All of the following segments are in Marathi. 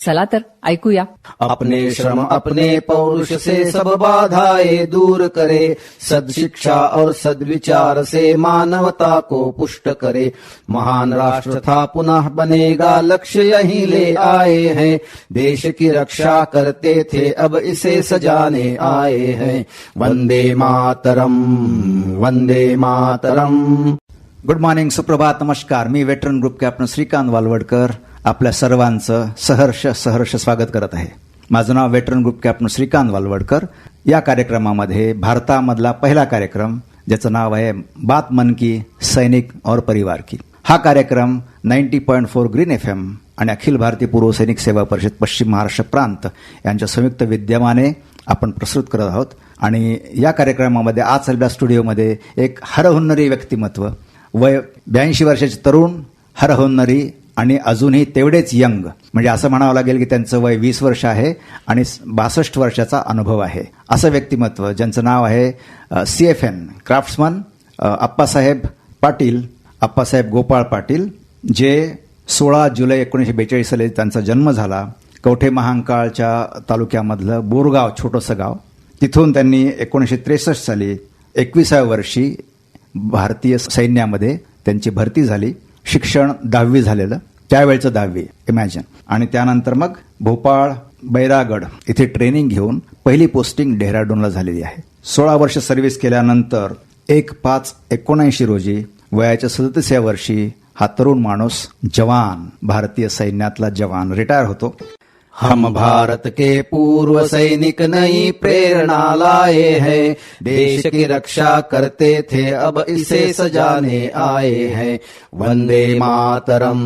चला तर ऐकूया. अपने श्रम अपने पौरुष से सब बाधाएँ दूर करे। सदशिक्षा और सद्विचार से मानवता को पुष्ट करे। महान राष्ट्र था पुनः बनेगा लक्ष्य यही ले आए हैं। देश की रक्षा करते थे अब इसे सजाने आए हैं। वंदे मातरम वंदे मातरम। गुड मॉर्निंग सुप्रभात नमस्कार। मी veteran group captain Shrikant Walwadkar. आपल्या सर्वांचं सहर्ष सहर्ष स्वागत करत आहे. माझं नाव veteran group captain Shrikant Walwadkar. या कार्यक्रमामध्ये भारतामधला पहिला कार्यक्रम ज्याचं नाव आहे बात मन की सैनिक और परिवार की. हा कार्यक्रम ninety point four green F M आणि अखिल भारतीय पूर्व सैनिक सेवा परिषद पश्चिम महाराष्ट्र प्रांत यांच्या संयुक्त विद्यमाने आपण प्रस्तुत करत आहोत. आणि या कार्यक्रमामध्ये आज सध्या स्टुडिओमध्ये एक हरहुन्नरी व्यक्तिमत्व वय ब्याऐंशी वर्षाचे तरुण हरहुन्नरी आणि अजूनही तेवढेच यंग. म्हणजे असं म्हणावं लागेल की त्यांचं वय वीस वर्ष आहे आणि बासष्ट वर्षाचा अनुभव आहे. असं व्यक्तिमत्व ज्यांचं नाव आहे C F N craftsman Appasaheb Patil Appasaheb Gopal Patil जे सोळा जुलै एकोणीसशे बेचाळीस साली त्यांचा जन्म झाला कवठे महांकाळच्या तालुक्यामधलं बोरगाव छोटंसं गाव. तिथून त्यांनी एकोणीसशे त्रेसष्ट साली एकविसाव्या वर्षी भारतीय सैन्यामध्ये त्यांची भरती झाली. शिक्षण दहावी झालेलं. त्यावेळचं दहावी इमॅजिन आणि त्यानंतर मग भोपाळ बैरागड इथे ट्रेनिंग घेऊन पहिली पोस्टिंग डेहराडूनला झालेली आहे. सोळा वर्ष सर्व्हिस केल्यानंतर एक पाच एकोणऐंशी रोजी वयाच्या सदतीसव्या वर्षी हा तरुण माणूस जवान भारतीय सैन्यातला जवान रिटायर होतो. हम भारत के पूर्व सैनिक नई प्रेरणा लाए हैं। देश की रक्षा करते थे अब इसे सजाने आए हैं। वंदे मातरम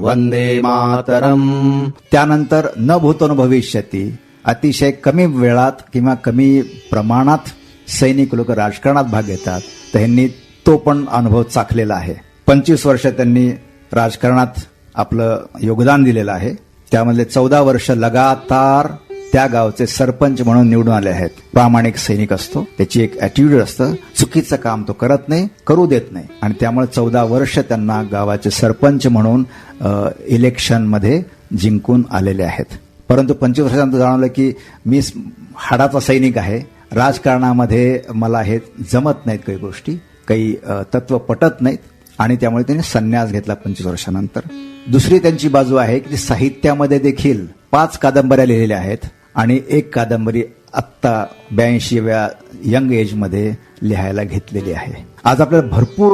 वंदे मातरम। त्यानंतर न भूतो न भविष्यती अतिशय कमी वेळात किंवा कमी प्रमाणात सैनिक लोक राजकारणात भाग घेतात तर ह्यांनी तो पण अनुभव चाखलेला आहे. पंचवीस वर्ष त्यांनी राजकारणात आपलं योगदान दिलेलं आहे. त्यामधले चौदा वर्ष लगातार त्या गावचे सरपंच म्हणून निवडून आले आहेत. प्रामाणिक सैनिक असतो. त्याची एक अॅटिट्यूड असतं. चुकीचं काम तो करत नाही करू देत नाही. आणि त्यामुळे चौदा वर्ष त्यांना गावाचे सरपंच म्हणून इलेक्शनमध्ये जिंकून आलेले आहेत. परंतु पंचवीस वर्षानंतर जाणवलं की मी हाडाचा सैनिक आहे. राजकारणामध्ये मला हे जमत नाहीत काही गोष्टी. काही तत्व पटत नाहीत. आणि त्यामुळे त्यांनी संन्यास घेतला पंचवीस वर्षानंतर. दुसरी त्यांची बाजू आहे की साहित्यामध्ये देखील पाच कादंबऱ्या लिहिलेल्या आहेत आणि एक कादंबरी आत्ता ब्याऐंशीव्या यंग एजमध्ये लिहायला घेतलेली आहे. आज आपल्याला भरपूर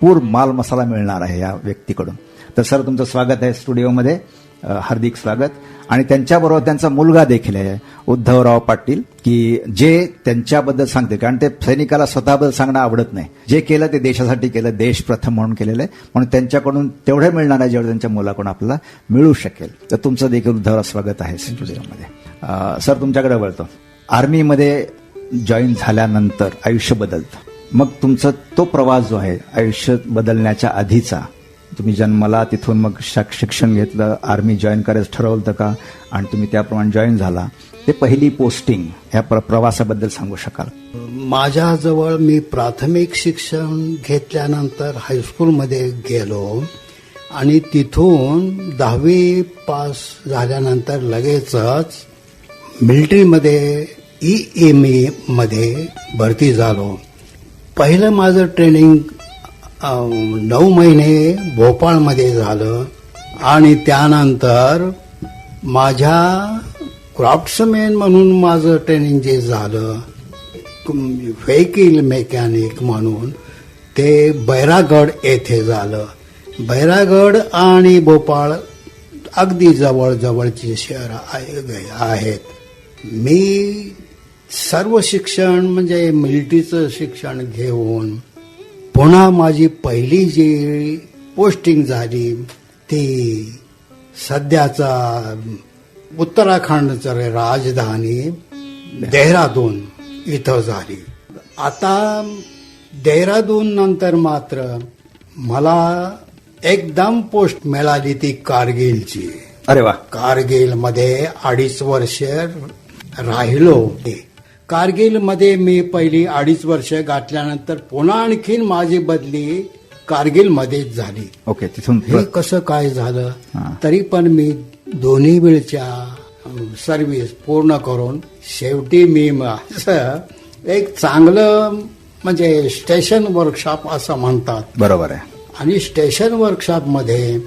पूर माल मसाला मिळणार आहे या व्यक्तीकडून. तर सर तुमचं स्वागत आहे स्टुडिओमध्ये. हार्दिक स्वागत. आणि त्यांच्याबरोबर त्यांचा मुलगा देखील आहे उद्धवराव पाटील की जे त्यांच्याबद्दल सांगते. कारण ते सैनिकाला स्वतःबद्दल सांगणं आवडत नाही. जे केलं ते देशासाठी केलं देश प्रथम म्हणून केलेलं आहे. म्हणून त्यांच्याकडून तेवढं मिळणार आहे जेवढं त्यांच्या मुलाकडून आपल्याला मिळू शकेल. तर तुमचं देखील उद्धवराव स्वागत आहे स्टुडिओमध्ये. सर तुमच्याकडे वळतो. आर्मीमध्ये जॉईन झाल्यानंतर आयुष्य बदलतं. मग तुमचा तो प्रवास जो आहे आयुष्य बदलण्याच्या आधीचा तुम्ही जन्माला तिथून मग शिक्षण घेतलं आर्मी जॉईन करायचं ठरवलं होतं का? आणि तुम्ही त्याप्रमाणे जॉईन झाला. ते पहिली पोस्टिंग ह्या प्र- प्रवासाबद्दल सांगू शकाल? माझ्याजवळ मी प्राथमिक शिक्षण घेतल्यानंतर हायस्कूलमध्ये गेलो. आणि तिथून दहावी पास झाल्यानंतर लगेचच मिलिटरीमध्ये ई एममध्ये भरती झालो. पहिलं माझं ट्रेनिंग नऊ महिने भोपाळमध्ये झालं आणि त्यानंतर माझ्या क्राफ्ट्समॅन म्हणून माझं ट्रेनिंग जे झालं व्हेकल मेकॅनिक म्हणून ते बैरागड येथे झालं. बैरागड आणि भोपाळ अगदी जवळजवळचे शहर आहे- आहेत. मी सर्व शिक्षण म्हणजे मिलिटरीचं शिक्षण घेऊन पुन्हा माझी पहिली जी पोस्टिंग झाली ती सध्याचा उत्तराखंडचं राजधानी देहरादून इथं झाली. आता देहरादून नंतर मात्र मला एकदम पोस्ट मिळाली ती कारगिलची. अरे वा. कारगिलमध्ये अडीच वर्ष राहिलो. मध्ये मी पहिली अडीच वर्ष गाठल्यानंतर पुन्हा आणखीन माझी बदली कारगिल मध्येच झाली. ओके तिथून हे कसं काय झालं. तरी पण मी दोन्ही वेळच्या सर्व्हिस पूर्ण करून शेवटी मी असं एक चांगलं म्हणजे स्टेशन वर्कशॉप असं म्हणतात. बरोबर आहे. आणि स्टेशन वर्कशॉपमध्ये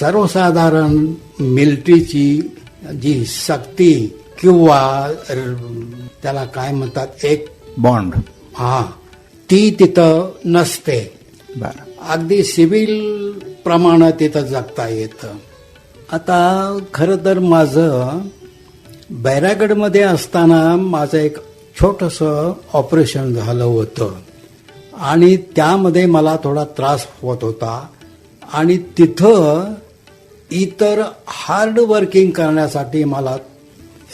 सर्वसाधारण मिलिटरीची जी सक्ती किंवा त्याला काय म्हणतात? एक बॉन्ड. हा. ती तिथं नसते. बरं. अगदी सिव्हिल प्रमाणे तिथं जगता येतं. आता खरं तर माझं बैरागडमध्ये असताना माझं एक छोटंसं ऑपरेशन झालं होतं. आणि त्यामध्ये मला थोडा त्रास होत होता. आणि तिथं इतर हार्ड वर्किंग करण्यासाठी मला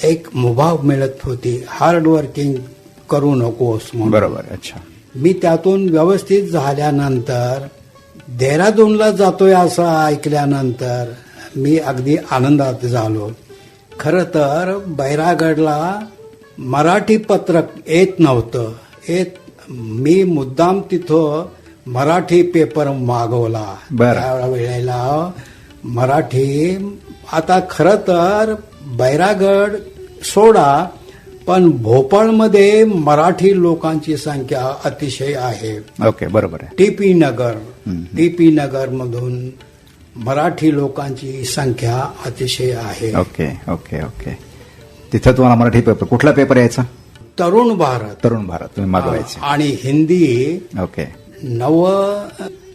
एक मुभा मिळत होती. हार्ड वर्किंग करू नकोस म्हणून. बरोबर. अच्छा. मी त्यातून व्यवस्थित झाल्यानंतर देहरादूनला जातोय असं ऐकल्यानंतर मी अगदी आनंदात झालो. खरं तर बैरागडला मराठी पत्रक येत नव्हतं. येत मी मुद्दाम तिथं मराठी पेपर मागवला. त्या वेळेला मराठी आता खरं तर बैरागड सोडा पण भोपाळमध्ये मराठी लोकांची संख्या अतिशय आहे. ओके बरोबर आहे. टीपी नगर टीपी नगर मधून मराठी लोकांची संख्या अतिशय आहे. Okay okay okay. तिथं तुम्हाला मराठी पेपर कुठला पेपर यायचा? तरुण भारत. तरुण भारत तुम्ही मागवायचे आणि हिंदी ओके. नव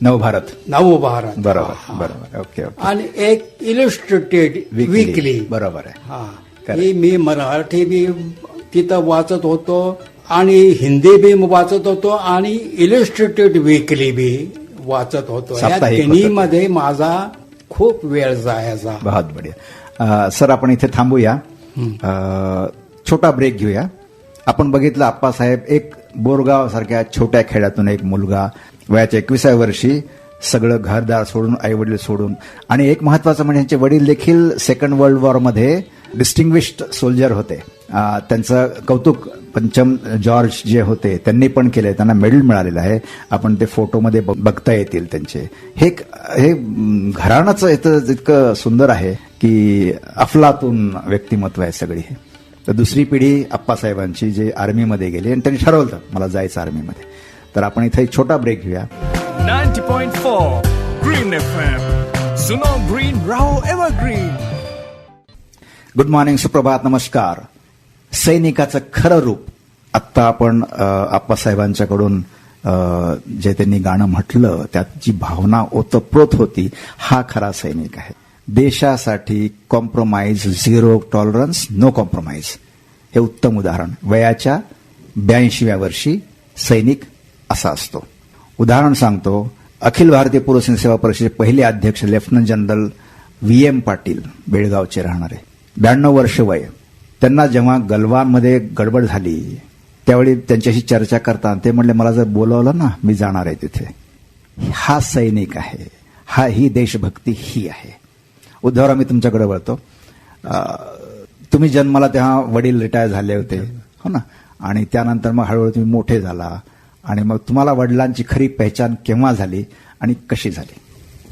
नवभारत नव भारत. बरोबर बरोबर ओके ओके. आणि एक इलिस्ट्रेटेड वीकली बरोबर आहे. हा. ही मी मराठी बी तिथं वाचत होतो आणि हिंदी बी वाचत होतो आणि इलिस्ट्रेटेड वीकली बी वाचत होतो. या साप्ताहिक तिन्ही होतं. मध्ये माझा खूप वेळ जायचा. बहुत बढिया. सर आपण इथे थांबूया. छोटा ब्रेक घेऊया. आपण बघितलं आप्पासाहेब एक बोरगाव सारख्या छोट्या खेड्यातून एक मुलगा वयाच्या एकविसाव्या वर्षी सगळं घरदार सोडून आई वडील सोडून आणि एक महत्वाचं म्हणजे यांचे वडील देखील सेकंड वर्ल्ड वॉरमध्ये डिस्टिंग्विश्ड सोल्जर होते. त्यांचं कौतुक पंचम जॉर्ज जे होते त्यांनी पण केले त्यांना मेडल मिळालेलं आहे. आपण ते फोटोमध्ये बघता येतील त्यांचे. हे एक- हे अं, घराणंच इथं इतकं सुंदर आहे की अफलातून व्यक्तिमत्व आहे सगळी हे. तर दुसरी पिढी आप्पासाहेबांची जे आर्मीमध्ये गेली आणि त्यांनी ठरवलं मला जायचं आर्मीमध्ये. तर आपण इथे एक छोटा ब्रेक घेऊया. 90.4 ग्रीन सुनो green Green ever green good morning सुप्रभात नमस्कार सैनिकाचं खरं रूप आत्ता आपण आप्पासाहेबांच्याकडून जे त्यांनी गाणं म्हटलं त्यात जी भावना ओतप्रोत होती हा खरा सैनिक आहे देशासाठी compromise zero tolerance no compromise हे उत्तम उदाहरण वयाच्या ब्याऐंशीव्या वर्षी सैनिक असा असतो उदाहरण सांगतो अखिल भारतीय पूर्व सेवा परिषदेचे पहिले अध्यक्ष lieutenant general V M Patil बेळगावचे राहणारे ब्याण्णव वर्ष वय. त्यांना जेव्हा गलवानमध्ये गडबड झाली त्यावेळी त्यांच्याशी चर्चा करताना ते म्हणले मला जर बोलवलं ना मी जाणार आहे तिथे. हा सैनिक आहे. हा ही देशभक्ती ही आहे. उद्धवराव मी तुमच्याकडे वळतो. तुम्ही जन्माला तेव्हा वडील रिटायर झाले होते. हो ना? आणि त्यानंतर मग हळूहळू तुम्ही मोठे झाला. आणि मग तुम्हाला वडिलांची खरी पहचान केव्हा झाली आणि कशी झाली?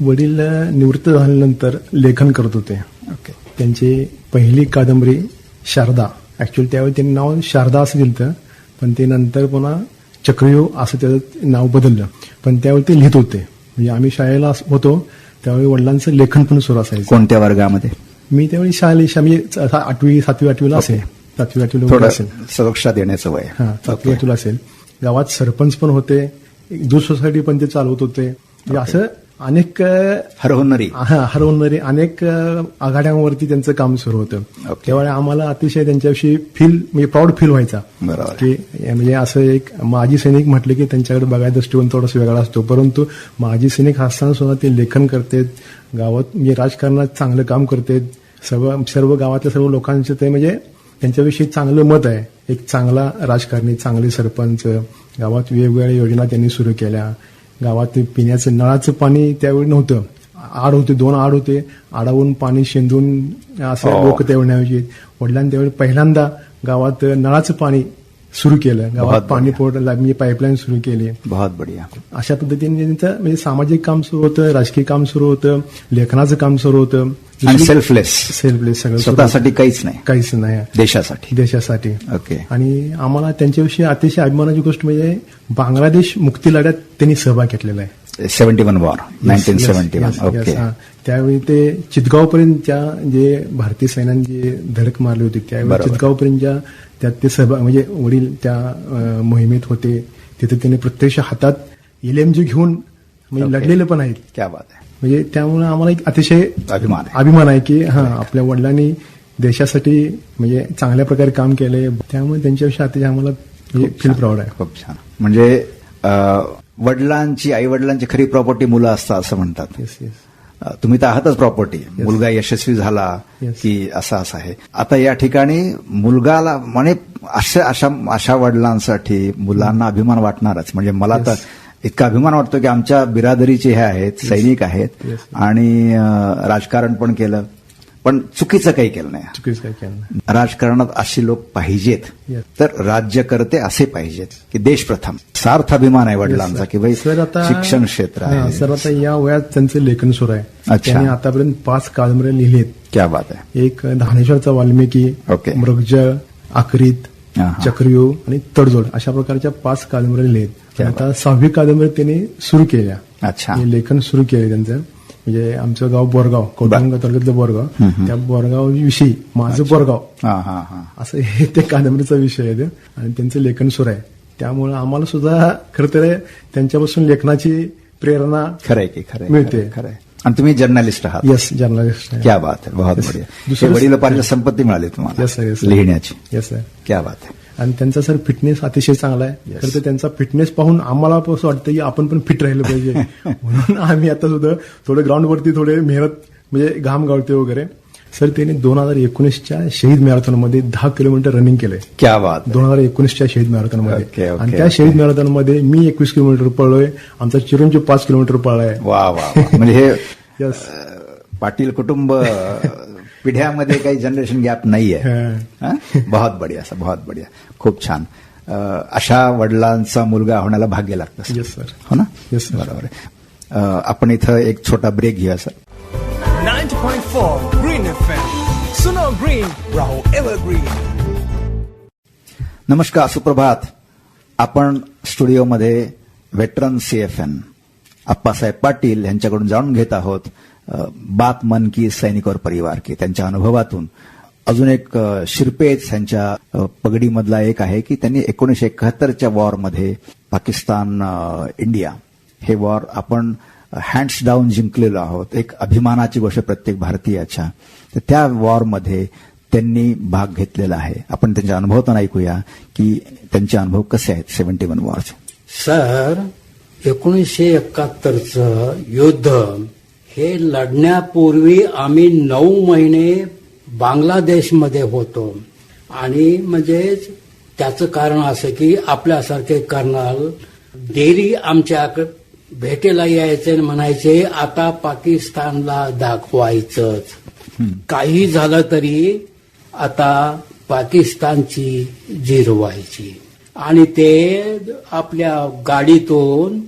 वडील निवृत्त झाल्यानंतर लेखन करत होते. ओके. त्यांची पहिली कादंबरी शारदा. ऍक्च्युअली त्यावेळी त्यांनी नाव शारदा असं दिलं पण ते नंतर पुन्हा चक्रव्यूह असं त्याचं नाव बदललं. पण त्यावेळी ते लिहित होते. म्हणजे आम्ही शाळेला होतो त्यावेळी वडिलांचं लेखन पण सुरू असायचं. कोणत्या वर्गामध्ये? मी त्यावेळी शाळेला शा- म्हणजे आठवी सातवी आठवीला असेल. सातवी आठवीला असेल. सुरक्षा देण्याचं वय हा सातवी आठवीला असेल. गावात सरपंच पण होते. दूध सोसायटी पण ते चालवत होते. म्हणजे असं अनेक हरहुन्नरी. हा हरवणारे अनेक आघाड्यांवरती त्यांचं काम सुरू होतं. त्यावेळी आम्हाला अतिशय त्यांच्याविषयी फील म्हणजे प्राऊड फील व्हायचा. की म्हणजे असं एक माजी सैनिक म्हटलं की त्यांच्याकडे बघायचा दृष्टिकोन थोडासा वेगळा असतो. परंतु माजी सैनिक असताना सुद्धा ते लेखन करतात. गावात म्हणजे राजकारणात चांगलं काम करतात. सर्व सर्व गावातल्या सर्व लोकांचं ते म्हणजे त्यांच्याविषयी चांगलं मत आहे. एक चांगला राजकारणी चांगले सरपंच गावात वेगवेगळ्या योजना त्यांनी सुरू केल्या. गावात पिण्याचं नळाचं पाणी त्यावेळी नव्हतं. आड होते दोन आड होते. आडावून पाणी शेंदून असं हो. लोक त्यावेळी न्यायचे. वडिलांनी त्यावेळी पहिल्यांदा गावात नळाचं पाणी सुरू केलं. गावात पाणी पुरवठा म्हणजे पाईपलाईन सुरू केली. बहुत बढिया. अशा पद्धतीने त्यांचं म्हणजे सामाजिक काम सुरू होतं राजकीय काम सुरू होतं लेखनाचं काम सुरू होतं. आणि सेल्फलेस सेल्फलेस सगळं स्वतःसाठी काहीच नाही. काहीच नाही. देशासाठी. देशासाठी. ओके आणि आम्हाला त्यांच्याविषयी अतिशय अभिमानाची गोष्ट म्हणजे बांगलादेश मुक्ती लढ्यात त्यांनी सहभाग घेतलेला आहे. Seventy one war nineteen seventy one. Okay. त्यावेळी ते चितगावपर्यंत त्या जे भारतीय सैन्याने जे धडक मारली होती त्यावेळी बरोबर. चितगावपर्यंत ज्या त्यात ते सहभाग म्हणजे वडील त्या मोहिमेत होते. तिथे त्यांनी प्रत्यक्ष हातात एलएमजी घेऊन म्हणजे. लढलेले पण आहेत. क्या बात आहे. म्हणजे त्यामुळे आम्हाला एक अतिशय अभिमान आहे. अभिमान आहे की हा आपल्या वडिलांनी देशासाठी म्हणजे चांगल्या प्रकारे काम केले त्यामुळे त्यांच्याविषयी अतिशय आम्हाला फील प्राऊड आहे. खूप छान. म्हणजे वडिलांची आई वडिलांची खरी प्रॉपर्टी मुलं असतात असं म्हणतात. येस येस तुम्ही तर आहातच प्रॉपर्टी मुलगा यशस्वी झाला Yes. की असं असं आहे. आता या ठिकाणी मुलगाला म्हणजे अशा अशा अशा वडिलांसाठी मुलांना अभिमान वाटणारच. म्हणजे मला तर इतका अभिमान वाटतो की आमच्या बिरादरीचे हे आहेत सैनिक आहेत Yes. आणि राजकारण पण केलं. पण चुकीचं काही केलं नाही चुकीचं काय केलं नाही. राजकारणात अशी लोक पाहिजेत Yes. तर राज्यकर्ते असे पाहिजेत की देश प्रथम सार्थ अभिमान आहे वडिलांचा की भाई सर आता शिक्षण क्षेत्र हा, आहे सर आता या वयात त्यांचं लेखन सुरू आहे अच्छा. त्यांनी आतापर्यंत पाच कादंबऱ्या लिहिलेत क्या बात आहे एक धानेश्वरचा वाल्मिकी ओके. मृगजळ आकृत हा, हा. आणि तडजोड अशा प्रकारच्या पाच कादंबऱ्या लिहिलेत क्या आता सहावी कादंबरी त्यांनी सुरू केल्या अच्छा. लेखन सुरू केले त्यांचं म्हणजे आमचं गाव बोरगाव कौटुंब तालुक्यातलं बोरगाव त्या बोरगाव विषयी माझं बोरगाव. हा हा हा. असं हे त्या कादंबरीचा विषय आहे ते. आणि त्यांचं लेखन सुरू आहे. त्यामुळे आम्हाला सुद्धा खरं तर त्यांच्यापासून लेखनाची प्रेरणा खरंय की खरंय मिळते. खरंय, आणि तुम्ही जर्नलिस्ट आहात. यस जर्नलिस्ट क्या बात आहे. बहुत बढिया. वडिलोपार्जित संपत्ती मिळाली तुम्हाला. लिहिण्याची. येस क्या बात आहे. आणि त्यांचा सर फिटनेस अतिशय चांगला आहे. तर त्यांचा फिटनेस पाहून आम्हाला असं वाटतं की आपण पण फिट राहिलं पाहिजे. म्हणून आम्ही आता सुद्धा थोडं ग्राउंडवरती थोडे मेहनत म्हणजे घाम गाळते वगैरे. सर त्यांनी दोन हजार एकोणीसच्या शहीद मॅरेथॉनमध्ये दहा किलोमीटर रनिंग केलंय. क्या बात दोन हजार एकोणीसच्या शहीद मॅरेथॉनमध्ये. आणि त्या. शहीद मॅरेथॉनमध्ये मी एकवीस किलोमीटर पळलोय. आमचा चिरंजीव पाच किलोमीटर पळलाय. वा वा. म्हणजे हे पाटील कुटुंब पिढ्यामध्ये काही जनरेशन गॅप नाहीये हा. हा? बहुत बढिया असं बहुत बढिया खूप छान अशा वडिलांचा मुलगा होण्याला भाग्य लागतं सर. Yes. हो ना Yes, sir. बरोबर आहे आपण इथं एक छोटा ब्रेक घेऊया sir 90.4 Green FM. Suno Green, Raho Evergreen. नमस्कार सुप्रभात आपण स्टुडिओमध्ये veteran C F N Appasaheb Patil यांच्याकडून जाणून घेत आहोत बात मन की सैनिक और परिवार की. त्यांच्या अनुभवातून अजून एक शिरपेच यांच्या पगडीमधला एक आहे की त्यांनी एकोणीशे एकाहत्तरच्या वॉरमध्ये पाकिस्तान इंडिया हे वॉर आपण हँड्स डाऊन जिंकलेलो आहोत. एक अभिमानाची गोष्ट प्रत्येक भारतीयाच्या. तर त्या वॉरमध्ये त्यांनी भाग घेतलेला आहे. आपण त्यांच्या अनुभवातून ऐकूया की त्यांचे अनुभव कसे आहेत सेव्हन्टी वन वॉर्स सर एकोणीसशे एकाहत्तरचं युद्ध हे लढण्यापूर्वी आम्ही नऊ महिने बांगलादेशमध्ये होतो. आणि म्हणजे त्याचं कारण असं की आपल्यासारखे कर्नल डेली आमच्याकडे भेटेला यायचे म्हणायचे आता पाकिस्तानला दाखवायचंच. काही झालं तरी आता पाकिस्तानची जिरवायची. आणि ते आपल्या गाडीतून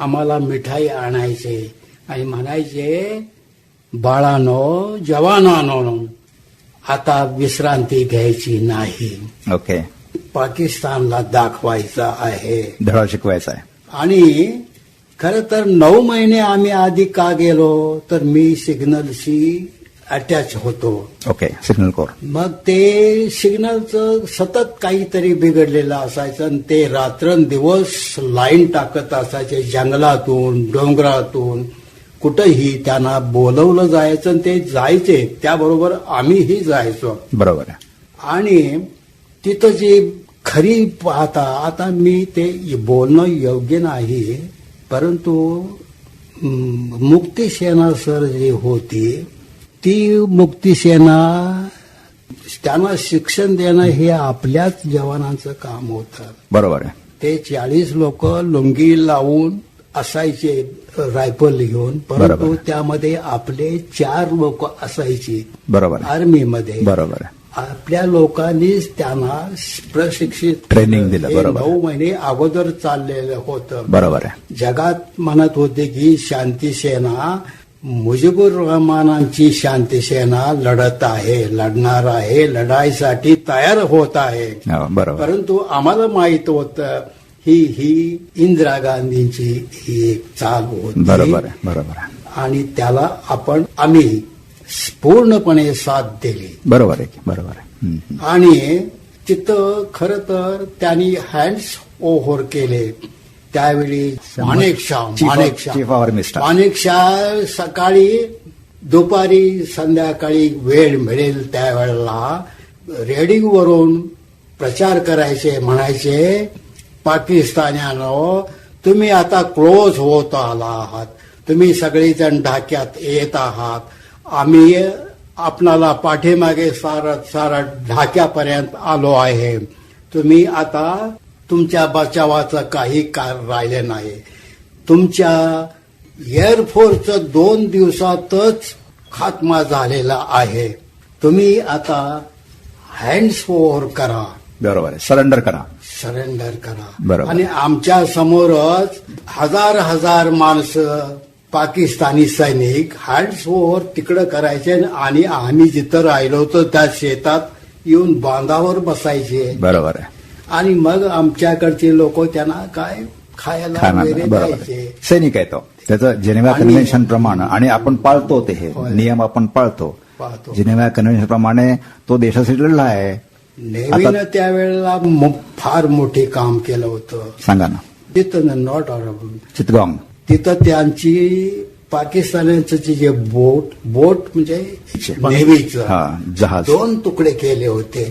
आम्हाला मिठाई आणायचे. आणि म्हणायचे बाळानो जवानानो आता विश्रांती घ्यायची नाही. ओके. पाकिस्तानला दाखवायचं आहे. धडा शिकवायचा आहे. आणि खरं तर नऊ महिने आम्ही आधी का गेलो तर मी सिग्नलशी अटॅच होतो. Okay signal corps. मग ते सिग्नलचं सतत काहीतरी बिघडलेलं असायचं आणि ते रात्रंदिवस लाईन टाकत असायचे जंगलातून डोंगरातून. कुठंही त्यांना बोलवलं जायचं आणि ते जायचे त्याबरोबर आम्हीही जायचो. बरोबर आणि तिथं जी खरी पाहता आता मी ते बोलणं योग्य नाही परंतु मुक्तिसेना सर जी होती ती मुक्तिसेना त्यांना शिक्षण देणं हे आपल्याच जवानांचं काम होतं. बरोबर आहे. ते चाळीस लोक लुंगी लावून असायचे रायफल घेऊन परंतु. त्यामध्ये आपले चार लोक असायची. बरोबर. आर्मीमध्ये. बरोबर. आपल्या लोकांनीच त्यांना प्रशिक्षित Training दिलं, बरोबर. नऊ महिने अगोदर चाललेलं होतं. बरोबर आहे. जगात म्हणत होते की शांती सेना मुजिबुर रहमानांची शांती सेना लढत आहे लढणार आहे लढाईसाठी तयार होत आहे. हो, बरोबर. परंतु आम्हाला माहीत होतं ही ही इंदिरा गांधींची ही एक चाल होती. बरोबर आहे बरोबर आहे. आणि त्याला आपण आम्ही पूर्णपणे साथ दिली. बरोबर आहे की, बरोबर. आणि तिथं खर तर त्यांनी हँड्स ओव्हर केले. त्यावेळी Manek Shah Chief of- Manek Shah Chief of Army Staff. Manek Shah सकाळी दुपारी संध्याकाळी वेळ मिळेल त्यावेळेला रेडिओवरून प्रचार करायचे म्हणायचे पाकिस्तान्यानो तुम्ही आता क्लोज होत आला आहात तुम्ही सगळेजण ढाक्यात येत आहात. आम्ही आपणाला पाठीमागे सारत सारत ढाक्यापर्यंत आलो आहे. तुम्ही आता तुमच्या बचावाचं काही कार राहिले नाही. तुमच्या एअरफोर्सचं दोन दिवसातच खात्मा झालेला आहे. तुम्ही आता हँड्स ओव्हर करा. बरोबर आहे. सरेंडर करा. सरेंडर करा. बरोबर. आणि आमच्या समोरच हजार हजार माणसं पाकिस्तानी सैनिक हँड्स ओव्हर तिकडं करायचे आणि आम्ही जिथं राहिलो होतो त्या शेतात येऊन बांधावर बसायचे. बरोबर आहे. आणि मग आमच्याकडचे लोक त्यांना काय खायला खाना वगैरे बरोबर द्यायचे. आहे. सैनिक आहे तो. त्याचं जेनेवा आणि- कन्व्हेन्शन प्रमाणे आणि आपण पाळतो ते. हे होय. नियम आपण पाळतो. पाळतो. जिनेवा कन्व्हेन्शन प्रमाणे तो देशासाठी लढला आहे. आता- त्यावेळेला फार मोठे काम केलं होतं. सांगा ना. तिथं नॉट चितगांग तिथं त्यांची पाकिस्तानाचं जे बोट बोट म्हणजे नेव्हीचं. जहाज. दोन तुकडे केले होते.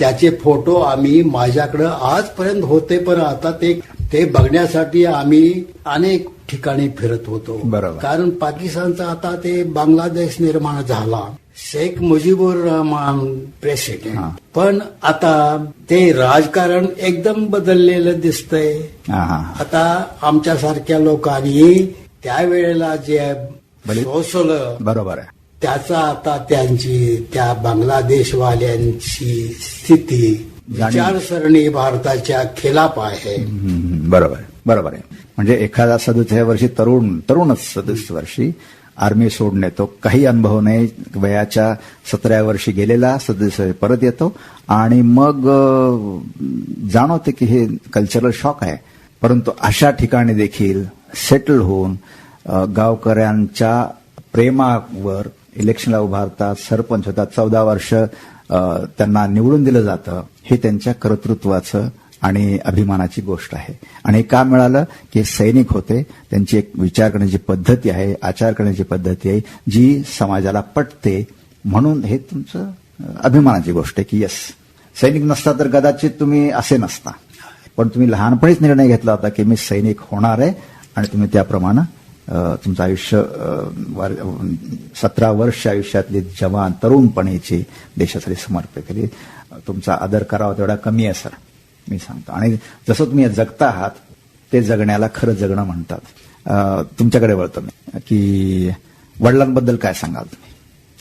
त्याचे फोटो आम्ही माझ्याकडे आजपर्यंत होते पण आता ते ते बघण्यासाठी आम्ही अनेक ठिकाणी फिरत होतो. बरोबर. कारण पाकिस्तानचा आता ते बांगलादेश निर्माण झाला. शेख मुजीबुर रहमान प्रेसिडेंट. पण आता ते राजकारण एकदम बदललेलं दिसतंय. हा हा आता आमच्यासारख्या लोकांनी त्यावेळेला जे सोसलं बरोबर आहे. त्याचा आता त्यांची त्या बांगलादेशवाल्यांची स्थिती. विचारसरणी भारताच्या खिलाफ आहे. बरोबर बरोबर आहे. म्हणजे एखादा सदुसष्ट वर्षी तरुण तरुणच सदुसष्ट वर्षी आर्मी सोडणे. तो काही अनुभव नाही. वयाच्या सतराव्या वर्षी गेलेला सदस्य परत येतो. आणि मग जाणवते की हे कल्चरल शॉक आहे. परंतु अशा ठिकाणी देखील सेटल होऊन गावकऱ्यांच्या प्रेमावर इलेक्शनला उभारतात. सरपंच होतात. चौदा वर्ष त्यांना निवडून दिलं जातं. हे त्यांच्या कर्तृत्वाचं आणि अभिमानाची गोष्ट आहे. आणि का मिळालं की सैनिक होते त्यांची एक विचार करण्याची पद्धती आहे आचार करण्याची पद्धती आहे जी समाजाला पटते. म्हणून हे तुमचं अभिमानाची गोष्ट आहे की यस सैनिक नसता तर कदाचित तुम्ही असे नसता. पण तुम्ही लहानपणीच निर्णय घेतला होता की मी सैनिक होणार आहे आणि तुम्ही त्याप्रमाणे तुमचं आयुष्य सतरा वर्ष आयुष्यातली जवान तरुणपणीची देशासाठी समर्पित केली तुमचा आदर करावा तेवढा कमी आहे सर. मी सांगतो. आणि जसं तुम्ही जगता आहात ते जगण्याला खरं जगणं म्हणतात. तुमच्याकडे वळतो मी की वडिलांबद्दल काय सांगाल तुम्ही?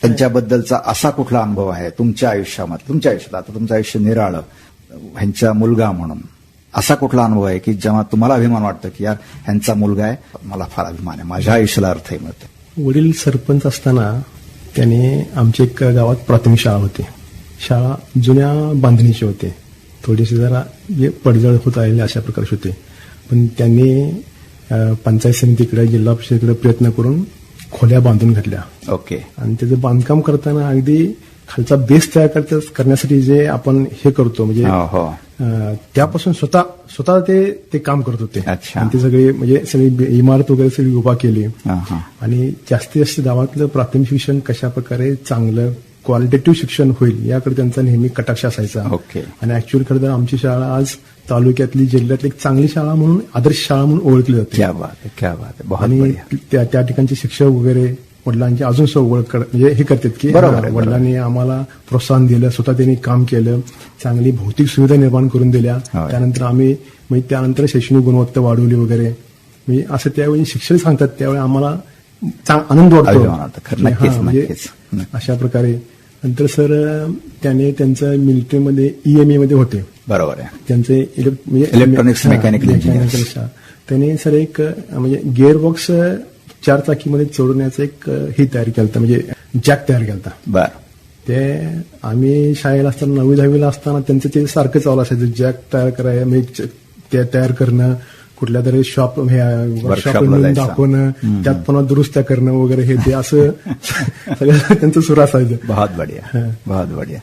त्यांच्याबद्दलचा असा कुठला अनुभव आहे तुमच्या आयुष्यामध्ये? तुमच्या आयुष्यात आता तुमचं आयुष्य निराळं ह्यांचा मुलगा म्हणून. असा कुठला अनुभव आहे की जेव्हा तुम्हाला अभिमान वाटतं की यार ह्यांचा मुलगा आहे मला फार अभिमान आहे माझ्या आयुष्याला अर्थही मिळतो वडील सरपंच असताना त्याने आमच्या एक गावात प्राथमिक शाळा होती. शाळा जुन्या बांधणीची होते. थोडीशी जरा जे पडझड होत आलेले अशा प्रकारचे होते. पण त्यांनी पंचायत समितीकडे जिल्हा परिषदेकडे प्रयत्न करून खोल्या बांधून घातल्या. ओके. आणि त्याचं बांधकाम करताना अगदी खालचा बेस तयार करता- करण्यासाठी जे आपण हे करतो म्हणजे हो हो. त्यापासून स्वतः स्वतः ते ते काम करत होते. आणि ते सगळे म्हणजे सगळी इमारत वगैरे सगळी उभा केली. हा, हा. आणि जास्तीत जास्त गावातलं प्राथमिक शिक्षण कशा प्रकारे चांगलं क्वालिटेटिव्ह शिक्षण होईल याकडे त्यांचा नेहमी कटाक्ष असायचा ओके. आणि ऍक्च्युअली खरं तर आमची शाळा आज तालुक्यातली जिल्ह्यातली एक चांगली शाळा म्हणून आदर्श शाळा म्हणून ओळखली जाते क्या बात आहे क्या बात आहे बहुत आणि. त्या त्या ठिकाणचे शिक्षक वगैरे वडिलांची अजून ओळख म्हणजे हे करतात की वडिलांनी आम्हाला प्रोत्साहन दिलं स्वतः त्यांनी काम केलं चांगली भौतिक सुविधा निर्माण करून दिल्या. त्यानंतर आम्ही म्हणजे त्यानंतर शैक्षणिक गुणवत्ता वाढवली वगैरे म्हणजे असं त्यावेळी शिक्षक सांगतात त्यावेळी आम्हाला आनंद वाटतो नक्कीच, म्हणजे. नक्की. अशा प्रकारे नंतर सर त्याने त्यांचं मिलिटरीमध्ये ईएमए मध्ये होते बरोबर आहे त्यांचे इलेक्ट- म्हणजे Electronics Mechanical Engineers. mechanical शा- त्यांनी सर एक म्हणजे गिअर बॉक्स चार चाकीमध्ये चढवण्याचं एक हे तयार केलं म्हणजे जॅक तयार केला बर ते आम्ही शाळेला असताना नववी दहावीला असताना त्यांचं ते सारखं चालू असायचं जॅक तयार करायला म्हणजे तयार करणं कुठल्या तरी शॉप जायचं. दाखवणं त्यात पुन्हा दुरुस्त्या करणं वगैरे हे ते असं सगळं त्यांचं सुरू असायचं. बहुत बढिया बहुत बढिया.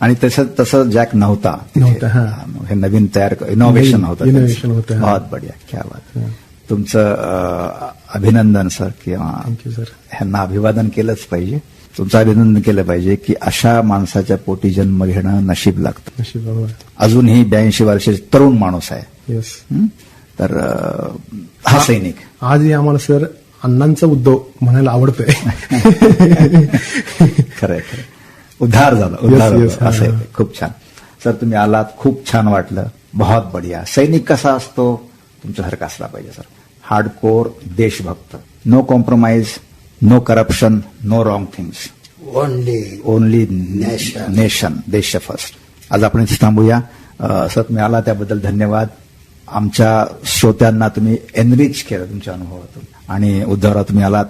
आणि तसं तसं जॅक नव्हता. हा. नवीन तयार इनोव्हेशन होतं त्यांचं. होतं. बहुत बढिया क्या बात. तुमचं अभिनंदन सर किंवा ह्यांना अभिवादन केलंच पाहिजे. तुमचं अभिनंदन केलं पाहिजे की अशा माणसाच्या पोटी जन्म घेणं नशीब लागतं. अजूनही ब्याऐंशी वर्षाचे तरुण माणूस आहे. येस? तर हा सैनिक. आजही आम्हाला सर अण्णांचा उद्धव म्हणायला आवडतंय. खरंय खरंय. उद्धार झाला उद्धार असं आहे. खूप छान. सर तुम्ही आलात खूप छान वाटलं. बहुत बढिया. सैनिक कसा असतो? तुमच्यासारखा असला पाहिजे सर. हार्डकोर देशभक्त. No compromise no corruption no wrong things only only Nation. Nation देश फर्स्ट आज आपण इथे थांबूया. सर तुम्ही आला त्याबद्दल धन्यवाद. आमच्या श्रोत्यांना तुम्ही एनरिच केलं तुमच्या अनुभवातून. आणि उद्धवराव तुम्ही आलात.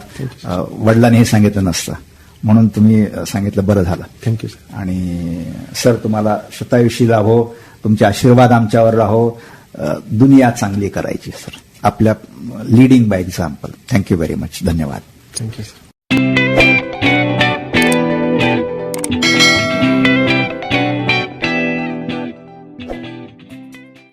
वडिलांनी हे सांगितलं नसतं. म्हणून तुम्ही सांगितलं बरं झालं. थँक्यू सर आणि सर तुम्हाला शतायुषी लाभो तुमचे आशीर्वाद आमच्यावर राहो. दुनिया चांगली करायची सर. आपल्या leading by example thank you very much धन्यवाद. Thank you sir